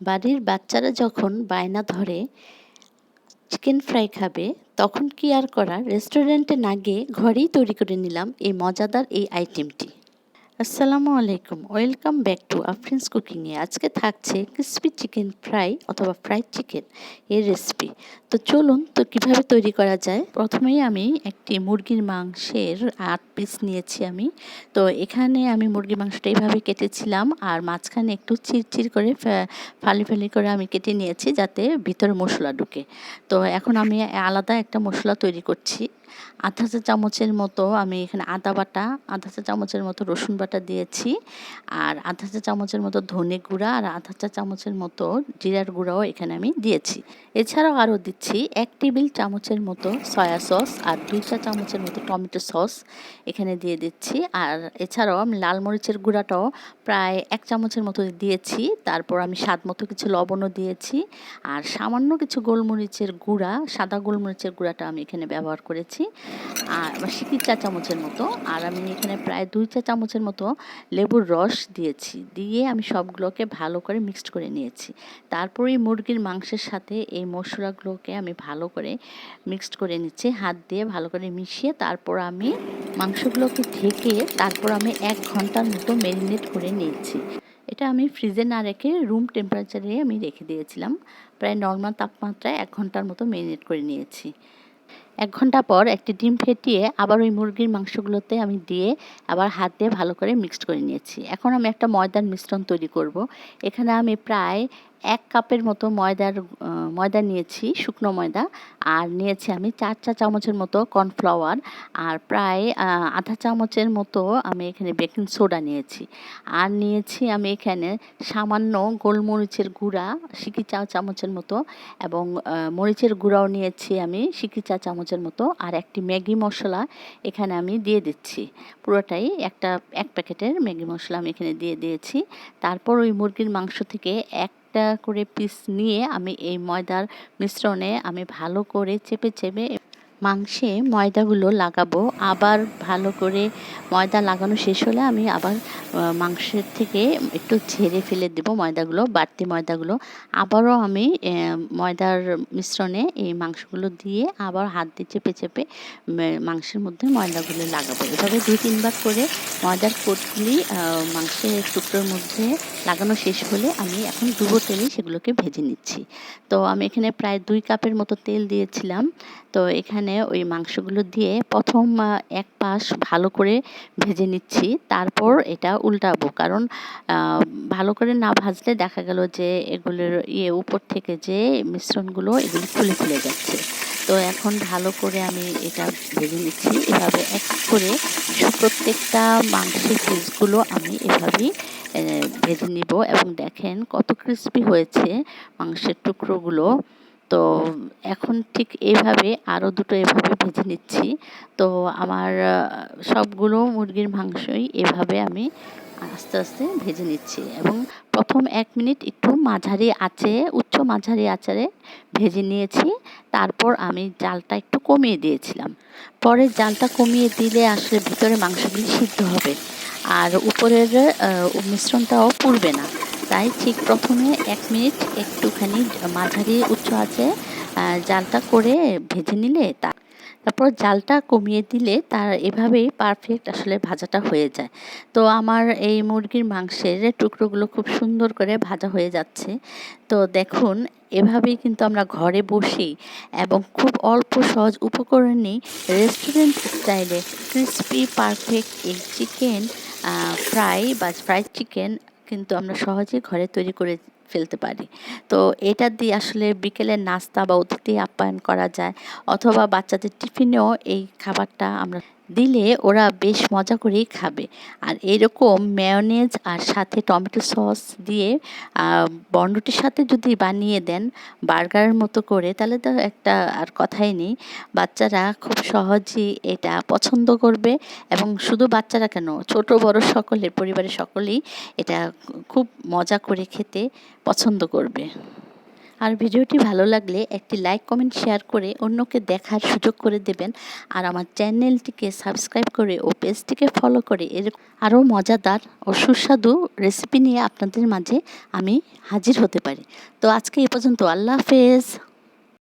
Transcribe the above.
বাড়ির বাচ্চারা যখন বায়না ধরে চিকেন ফ্রাই খাবে, তখন কি আর করার? রেস্টুরেন্টে না গিয়ে ঘরেই তৈরি করে নিলাম এই মজাদার এই আইটেমটি আসসালামু আলাইকুম। ওয়েলকাম ব্যাক টু আফ্রিন্স কুকিংয়ে আজকে থাকছে ক্রিসপি চিকেন ফ্রাই অথবা ফ্রাইড চিকেন এর রেসিপি। তো চলুন, তো কীভাবে তৈরি করা যায়? প্রথমেই আমি একটি মুরগির মাংসের আট পিস নিয়েছি আমি। তো এখানে আমি মুরগির মাংসটা এইভাবে কেটেছিলাম আর মাঝখানে একটু চিরচির করে ফালি ফালি করে আমি কেটে নিয়েছি যাতে ভিতরে মশলা ঢুকে। তো এখন আমি আলাদা একটা মশলা তৈরি করছি। আধা চা চামচের মতো আমি এখানে আদা বাটা, আধা চা চামচের মতো রসুন বাটা দিয়েছি। আর আধা চা চামচের মতো ধনে গুঁড়া আর আধা চা চামচের মতো জিরার গুঁড়াও এখানে আমি দিয়েছি। এছাড়াও আরও দিচ্ছি এক টেবিল চামচের মতো সয়া সস আর দুই চা চামচের মতো টমেটো সস এখানে দিয়ে দিচ্ছি। আর এছাড়াও আমি লাল মরিচের গুঁড়াটাও প্রায় এক চামচের মতো দিয়েছি। তারপর আমি স্বাদ মতো কিছু লবণও দিয়েছি। আর সামান্য কিছু গোলমরিচের গুঁড়া, সাদা গোলমরিচের গুঁড়াটা আমি এখানে ব্যবহার করেছি। আর সিকি চা চামচের মতো। আর আমি এখানে প্রায় দুই চা চামচের মতো লেবুর রস দিয়েছি। দিয়ে আমি সবগুলোকে ভালো করে মিক্সড করে নিয়েছি। তারপরে মুরগির মাংসের সাথে এই মশলাগুলোকে আমি ভালো করে মিক্সড করে নিচ্ছি। হাত দিয়ে ভালো করে মিশিয়ে তারপর আমি মাংসগুলোকে ঢেকে তারপর আমি এক ঘণ্টার মতো ম্যারিনেট করে নিয়েছি। এটা আমি ফ্রিজে না রেখে রুম টেম্পারেচারে আমি রেখে দিয়েছিলাম। প্রায় নর্মাল তাপমাত্রায় এক ঘণ্টার মতো ম্যারিনেট করে নিয়েছি। এক ঘণ্টা পর একটি ডিম ফেটিয়ে আবার ওই মুরগির মাংসগুলোতে আমি দিয়ে আবার হাত দিয়ে ভালো করে মিক্সড করে নিয়েছি। এখন আমি একটা ময়দার মিশ্রণ তৈরি করব। এখানে আমি প্রায় এক কাপের মতো ময়দার ময়দা নিয়েছি, শুকনো ময়দা। আর নিয়েছি আমি চার চা চামচের মতো কর্নফ্লাওয়ার। আর প্রায় আধা চামচের মতো আমি এখানে বেকিং সোডা নিয়েছি। আর নিয়েছি আমি এখানে সামান্য গোলমরিচের গুঁড়া, সিকি চা চামচের মতো। এবং মরিচের গুঁড়াও নিয়েছি আমি, সিকি চা চামচের মতো আর একটি ম্যাগি মশলা এখানে আমি দিয়ে দিচ্ছি। পুরোটাই একটা, এক প্যাকেটের ম্যাগি মশলা আমি এখানে দিয়ে দিয়েছি। তারপর ওই মুরগির মাংস থেকে এক একটা করে পিস নিয়ে আমি এই ময়দার মিশ্রণে আমি ভালো করে চেপে চেপে মাংসে ময়দাগুলো লাগাবো। আবার ভালো করে ময়দা লাগানো শেষ হলে আমি আবার মাংসের থেকে একটু ঝেড়ে ফেলে দেবো ময়দাগুলো, বাড়তি ময়দাগুলো। আবারও আমি ময়দার মিশ্রণে এই মাংসগুলো দিয়ে আবার হাত দিয়ে চেপে চেপে মাংসের মধ্যে ময়দাগুলো লাগাবো। এভাবে দুই তিনবার করে ময়দার কোটগুলি মাংসের টুকরোর মধ্যে লাগানো শেষ হলে আমি এখন ডুবো তেলে সেগুলোকে ভেজে নিচ্ছি। তো আমি এখানে প্রায় দুই কাপের মতো তেল দিয়েছিলাম। তো এখানে ওই মাংসগুলো দিয়ে প্রথম এক পাশ ভালো করে ভেজে নিচ্ছি। তারপর এটা উল্টাবো। কারণ ভালো করে না ভাজলে দেখা গেল যে এগুলোর ইয়ে উপর থেকে যে মিশ্রণগুলো এগুলো খুলে খুলে যাচ্ছে। তো এখন ভালো করে আমি এটা ভেজে নিচ্ছি। এভাবে এক করে প্রত্যেকটা মাংসের পিসগুলো আমি এভাবেই ভেজে নিব। এবং দেখেন কত ক্রিস্পি হয়েছে মাংসের টুকরোগুলো। তো এখন ঠিক এইভাবে আরও দুটো এভাবে ভেজে নিচ্ছি। তো আমার সবগুলো মুরগির মাংসই এভাবে আমি আস্তে আস্তে ভেজে নিচ্ছি এবং প্রথম এক মিনিট একটু মাঝারি আঁচে, উচ্চ মাঝারি আচারে ভেজে নিয়েছি। তারপর আমি জালটা একটু কমিয়ে দিয়েছিলাম। পরে জালটা কমিয়ে দিলে আসলে ভিতরে মাংসগুলি সিদ্ধ হবে। আর উপরের মিশ্রণটাও পুড়বে না। তাই ঠিক প্রথমে এক মিনিট একটুখানি মাঝারি উচ্চ আছে জালটা করে ভেজে নিলে তা তারপর জালটা কমিয়ে দিলে তার এভাবেই পারফেক্ট আসলে ভাজাটা হয়ে যায়। তো আমার এই মুরগির মাংসের টুকরোগুলো খুব সুন্দর করে ভাজা হয়ে যাচ্ছে। তো দেখুন, এভাবেই কিন্তু আমরা ঘরে বসেই এবং খুব অল্প সহজ উপকরণেই রেস্টুরেন্ট স্টাইলে ক্রিসপি পারফেক্ট এই চিকেন ফ্রাই বা ফ্রাইড চিকেন কিন্তু আমরা সহজেই ঘরে তৈরি করে ফেলতে পারি। তো এটা দিয়ে আসলে বিকেলের নাস্তা বা অতিথি আপ্যায়ন করা যায়, অথবা বাচ্চাদের টিফিনেও এই খাবারটা আমরা দিলে ওরা বেশ মজা করেই খাবে। আর এরকম মেয়নেজ আর সাথে টমেটো সস দিয়ে বন্ডটির সাথে যদি বানিয়ে দেন বার্গারের মতো করে, তাহলে তো একটা আর কথাই নেই। বাচ্চারা খুব সহজেই এটা পছন্দ করবে এবং শুধু বাচ্চারা কেন, ছোট, বড় সকলের, পরিবারের সকলেই এটা খুব মজা করে খেতে পছন্দ করবে। আর ভিডিওটি ভালো লাগলে একটি লাইক, কমেন্ট, শেয়ার করে অন্যকে দেখার সুযোগ করে দেবেন। আর আমার চ্যানেলটিকে সাবস্ক্রাইব করে ও পেজটিকে ফলো করে এর আরও মজাদার ও সুস্বাদু রেসিপি নিয়ে আপনাদের মাঝে আমি হাজির হতে পারি। তো আজকে এ পর্যন্ত, আল্লাহ হাফেজ।